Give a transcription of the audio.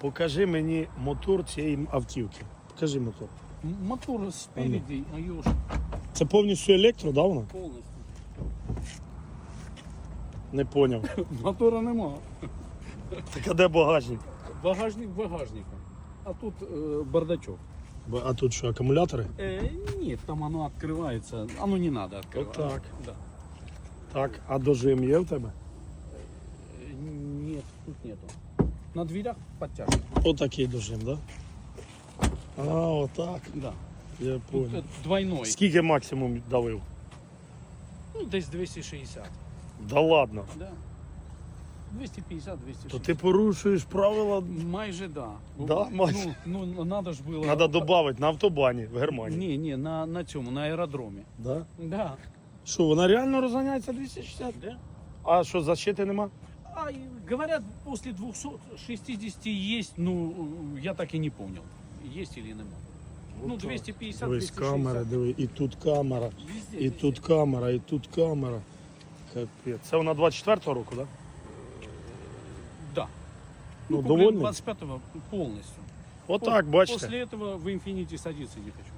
Покажи мені мотор цієї автівки. Покажи мотор. М- Мотор спереди, а ее Це повністю електро, да, вона? полностью. Не поняв. Мотора нема. Так а де багажник? Багажник багажником. А тут э, бардачок. Бо- А тут що, акумулятори? Э, нет, там оно открывается. Оно не надо открывать. Вот так. Да. Так, а дожим є в тебе? Э, Нет, тут нету. На дверях подтяжка. Отакий дожим, да? А, отак. Да. Я понял. двойной. Скільки максимум давив? Ну, десь 260. Да ладно. Да. 250, 260. То ти порушуєш правила. Майже да. Да, майже. Ну, ну надо ж було. Треба додати на автобані в Германії. Ні, ні, на, на цьому, на аеродромі. Да? Да. Що, вона реально розганяється 260? Да. А що, защити нема? А и говорят, после 260 есть, ну, я так и не понял, есть или нема. Ну, 250, Дивись, 260. камера, диви, і тут камера, Везде, і везде. тут камера, і тут камера. Капець. Це вона 24-го року, так? Да? Да. Ну, куплен довольний? 25-го полностью. Отак, Пос- бачите. После этого в Infinity садиться не хочу.